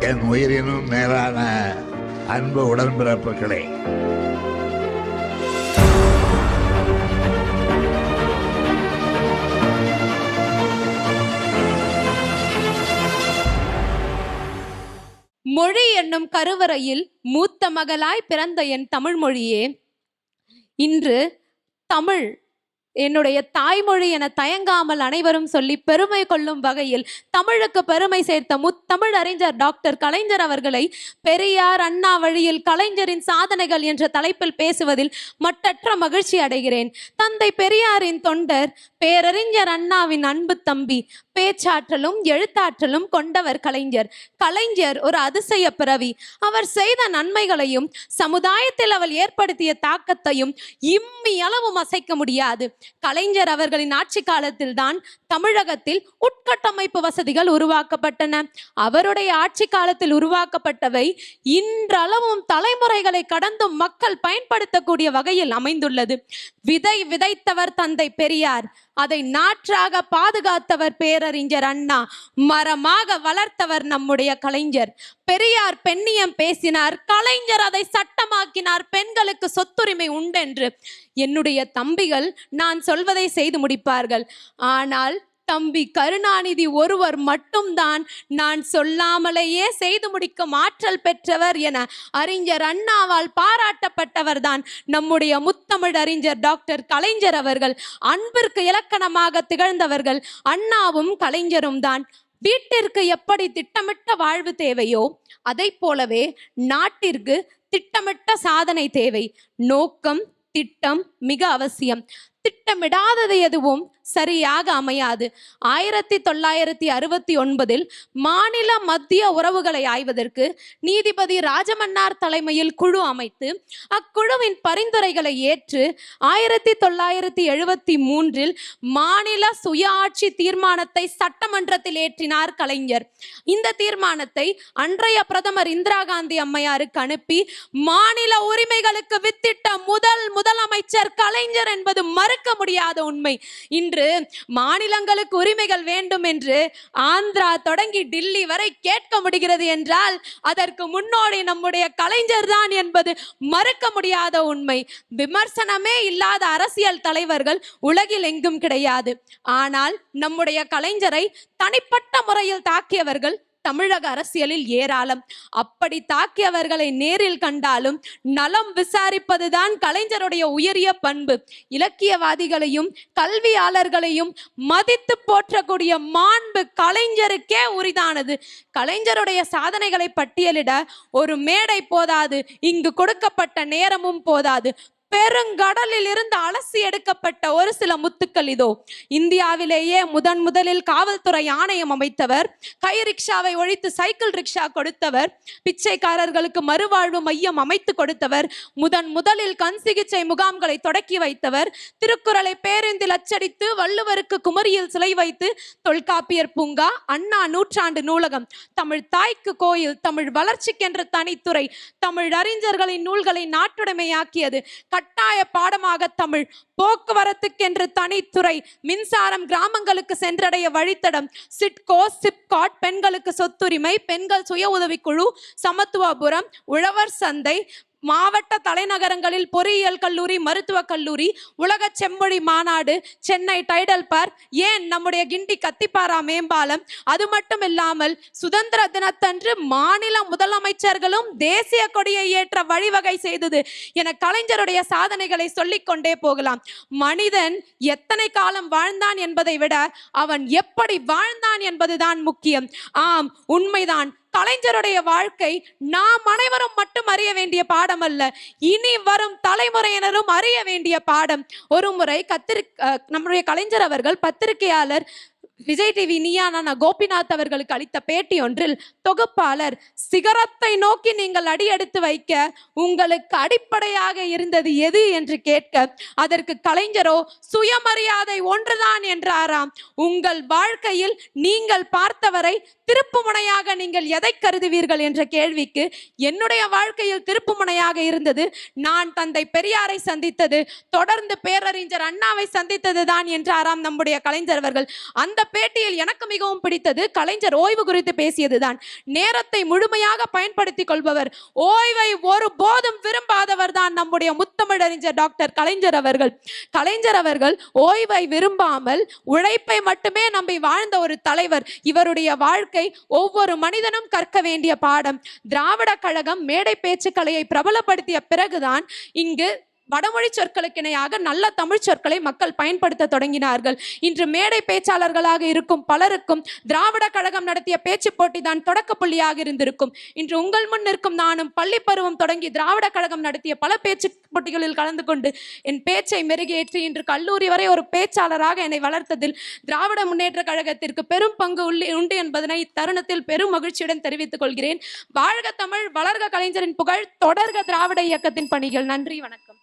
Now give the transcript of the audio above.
என் உயிரினும் மேலான அன்பு உடன்பிறப்புகளே. மொழி என்னும் கருவறையில் மூத்த மகளாய் பிறந்த என் தமிழ் மொழியே. இன்று தமிழ் என்னுடைய தாய்மொழி என தயங்காமல் அனைவரும் சொல்லி பெருமை கொள்ளும் வகையில் தமிழுக்கு பெருமை சேர்த்த முத்தமிழ் அறிஞர் டாக்டர் கலைஞர் அவர்களை பெரியார் அண்ணா வழியில் கலைஞரின் சாதனைகள் என்ற தலைப்பில் பேசுவதில் மட்டற்ற மகிழ்ச்சி அடைகிறேன். தந்தை பெரியாரின் தொண்டர் பேரறிஞர் அண்ணாவின் அன்பு தம்பி பேச்சாற்றலும் எழுத்தாற்றலும் கொண்டவர் கலைஞர். கலைஞர் ஒரு அதிசய பிறவி. அவர் செய்த நன்மைகளையும் சமுதாயத்தில் அவர் ஏற்படுத்திய தாக்கத்தையும் இம்மி அளவும் அசைக்க முடியாது. கலைஞர் அவர்களின் ஆட்சி காலத்தில் தான் தமிழகத்தில் உட்கட்டமைப்பு வசதிகள் உருவாக்கப்பட்டன. அவருடைய ஆட்சி காலத்தில் உருவாக்கப்பட்டவை இன்றளவும் தலைமுறைகளை கடந்தும் மக்கள் பயன்படுத்தக்கூடிய வகையில் அமைந்துள்ளது. விதை விதைத்தவர் தந்தை பெரியார் அதை நாற்றாக பாதுகாத்தவர் பேரறிஞர் அண்ணா மரமாக வளர்த்தவர் நம்முடைய கலைஞர். பெரியார் பெண்ணியம் பேசினார் கலைஞர் அதை சட்டமாக்கினார். பெண்களுக்கு சொத்துரிமை உண்டென்று. என்னுடைய தம்பிகள் நான் சொல்வதை செய்து முடிப்பார்கள். ஆனால் தம்பி கருணாநிதி ஒருவர் மட்டும்தான் நான் சொல்லாமலேயே செய்து முடிக்கும் ஆற்றல் பெற்றவர் என அறிஞர் அண்ணாவால் பாராட்டப்பட்டவர்தான் நம்முடைய முத்தமிழ் அறிஞர் டாக்டர் கலைஞர் அவர்கள். அன்பிற்கு இலக்கணமாக திகழ்ந்தவர்கள் அண்ணாவும் கலைஞரும் தான் வீட்டிற்கு எப்படி திட்டமிட்ட வாழ்வு தேவையோ அதை போலவே நாட்டிற்கு திட்டமிட்ட சாதனை தேவை. நோக்கம் திட்டம் மிக அவசியம். திட்டமிடாதது எதுவும் சரியாக அமையாது. ஆயிரத்தி தொள்ளாயிரத்தி அறுபத்தி ஒன்பதில் மாநில மத்திய உறவுகளை ஆய்வதற்கு நீதிபதி ராஜமன்னார் தலைமையில் குழு அமைத்து அக்குழுவின் பரிந்துரைகளை ஏற்று ஆயிரத்தி தொள்ளாயிரத்தி எழுபத்தி மூன்றில் மாநில சுயாட்சி தீர்மானத்தை சட்டமன்றத்தில் ஏற்றினார் கலைஞர். இந்த தீர்மானத்தை அன்றைய பிரதமர் இந்திரா காந்தி அம்மையாருக்கு அனுப்பி மாநில உரிமைகளுக்கு வித்திட்ட முதல் முதலமைச்சர் கலைஞர் என்பது மறுக்க முடியாத உண்மை. இன்று மாநிலங்களுக்கு உரிமைகள் வேண்டும் என்று ஆந்திரா தொடங்கி டில்லி வரை கேட்க முடிகிறது என்றால் அதற்கு முன்னோடி நம்முடைய கலைஞர் தான் என்பது மறுக்க முடியாத உண்மை. விமர்சனமே இல்லாத அரசியல் தலைவர்கள் உலகில் எங்கும் கிடையாது. ஆனால் நம்முடைய கலைஞரை தனிப்பட்ட முறையில் தாக்கியவர்கள் தமிழக அரசியலில் ஏராளம். அப்படி தாக்கியவர்களை நேரில் கண்டாலும் நலம் விசாரிப்பதுதான் கலைஞருடைய உயரிய பண்பு. இலக்கியவாதிகளையும் கல்வியாளர்களையும் மதித்து போற்றக்கூடிய மாண்பு கலைஞருக்கே உரிதானது. கலைஞருடைய சாதனைகளை பட்டியலிட ஒரு மேடை போதாது இங்கு கொடுக்கப்பட்ட நேரமும் போதாது. பெருங்கடலில் இருந்து அலசி எடுக்கப்பட்ட ஒரு சில முத்துக்கள் இதோ. இந்தியாவிலேயே முதன் முதலில் காவல்துறை ஆணையம் அமைத்தவர் கை ரிக்ஷாவை ஒழித்து சைக்கிள் ரிக்ஷா கொடுத்தவர் பிச்சைக்காரர்களுக்கு மறுவாழ்வு மையம் அமைத்து கொடுத்தவர் முதன் முதலில் கண் சிகிச்சை முகாம்களை தொடக்கி வைத்தவர் திருக்குறளை பேருந்தில் அச்சடித்து வள்ளுவருக்கு குமரியில் சிலை வைத்து தொல்காப்பியர் பூங்கா அண்ணா நூற்றாண்டு நூலகம் தமிழ் தாய்க்கு கோயில் தமிழ் வளர்ச்சிக்கென்ற தனித்துறை தமிழ் அறிஞர்களின் நூல்களை நாட்டுடைமையாக்கியது கட்டாய பாடமாக தமிழ். போக்குவரத்துக்கென்று தனித்துறை மின்சாரம் கிராமங்களுக்கு சென்றடைய வழித்தடம். சிட்கோ சிப்காட் பெண்களுக்கு சொத்துரிமை பெண்கள் சுய உதவிக்குழு சமத்துவபுரம் உழவர் சந்தை மாவட்ட தலைநகரங்களில் பொறியியல் கல்லூரி மருத்துவக் கல்லூரி உலக செம்மொழி மாநாடு சென்னை டைடல் பார்க் ஏன் நம்முடைய கிண்டி கத்திப்பாரா மேம்பாலம்? அது மட்டும் இல்லாமல் சுதந்திர தினத்தன்று மாநில முதலமைச்சர்களும் தேசிய கொடியை ஏற்ற வழிவகை செய்தது என கலைஞருடைய சாதனைகளை சொல்லிக் கொண்டே போகலாம். மனிதன் எத்தனை காலம் வாழ்ந்தான் என்பதை விட அவன் எப்படி வாழ்ந்தான் என்பதுதான் முக்கியம். ஆம் உண்மைதான். கலைஞருடைய வாழ்க்கை நாம் அனைவரும் மட்டும் அறிய வேண்டிய பாடம் அல்ல. இனி வரும் தலைமுறையினரும் அறிய வேண்டிய பாடம். ஒரு முறை கத்திரி நம்முடைய கலைஞர் அவர்கள் பத்திரிகையாளர் விஜய் டிவி நீயானா கோபிநாத் அவர்களுக்கு அளித்த பேட்டி ஒன்றில் தொகுப்பாளர் சிகரத்தை நோக்கி நீங்கள் அடியெடுத்து வைக்க உங்களுக்கு அடிப்படையாக இருந்தது எது என்று கேட்க அதற்கு கலைஞரோ சுயமரியாதை ஒன்றுதான் என்றாராம். உங்கள் வாழ்க்கையில் நீங்கள் பார்த்தவரை திருப்புமுனையாக நீங்கள் எதை கருதுவீர்கள் என்ற கேள்விக்கு என்னுடைய வாழ்க்கையில் திருப்புமுனையாக இருந்தது நான் தந்தை பெரியாரை சந்தித்தது தொடர்ந்து பேரறிஞர் அண்ணாவை சந்தித்தது தான் என்றாராம் நம்முடைய கலைஞர் அவர்கள். அந்த பேட்டியில் எனக்கு மிகவும் பிடித்தது கலைஞர் ஓய்வு குறித்து பேசியதுதான். நேரத்தை முழுமையாக பயன்படுத்திக் கொள்பவர். ஓய்வை ஒரு போதும் விரும்பாதவர் தான் நம்முடைய முத்தமிழறிஞர் டாக்டர் கலைஞர் அவர்கள். கலைஞர் அவர்கள் ஓய்வை விரும்பாமல் உழைப்பை மட்டுமே நம்பி வாழ்ந்த ஒரு தலைவர். இவருடைய வாழ்க்கை ஒவ்வொரு மனிதனும் கற்க வேண்டிய பாடம். திராவிட கழகம் மேடை பேச்சுக்கலையை பிரபலப்படுத்திய பிறகுதான் இங்கு வடமொழி சொற்களுக்கு இணையாக நல்ல தமிழ் சொற்களை மக்கள் பயன்படுத்த தொடங்கினார்கள். இன்று மேடை பேச்சாளர்களாக இருக்கும் பலருக்கும் திராவிட கழகம் நடத்திய பேச்சு போட்டி தான் தொடக்க புள்ளியாக இருந்திருக்கும். இன்று உங்கள் முன் நிற்கும் நானும் பள்ளி பருவம் தொடங்கி திராவிட கழகம் நடத்திய பல பேச்சு போட்டிகளில் கலந்து கொண்டு என் பேச்சை மெருகேற்றி இன்று கல்லூரி வரை ஒரு பேச்சாளராக என்னை வளர்த்ததில் திராவிட முன்னேற்ற கழகத்திற்கு பெரும் பங்கு உள்ளே உண்டு என்பதனை இத்தருணத்தில் பெரும் மகிழ்ச்சியுடன் தெரிவித்துக் கொள்கிறேன். வாழ்க தமிழ் வளர்க கலைஞரின் புகழ் தொடர்க திராவிட இயக்கத்தின் பணிகள். நன்றி வணக்கம்.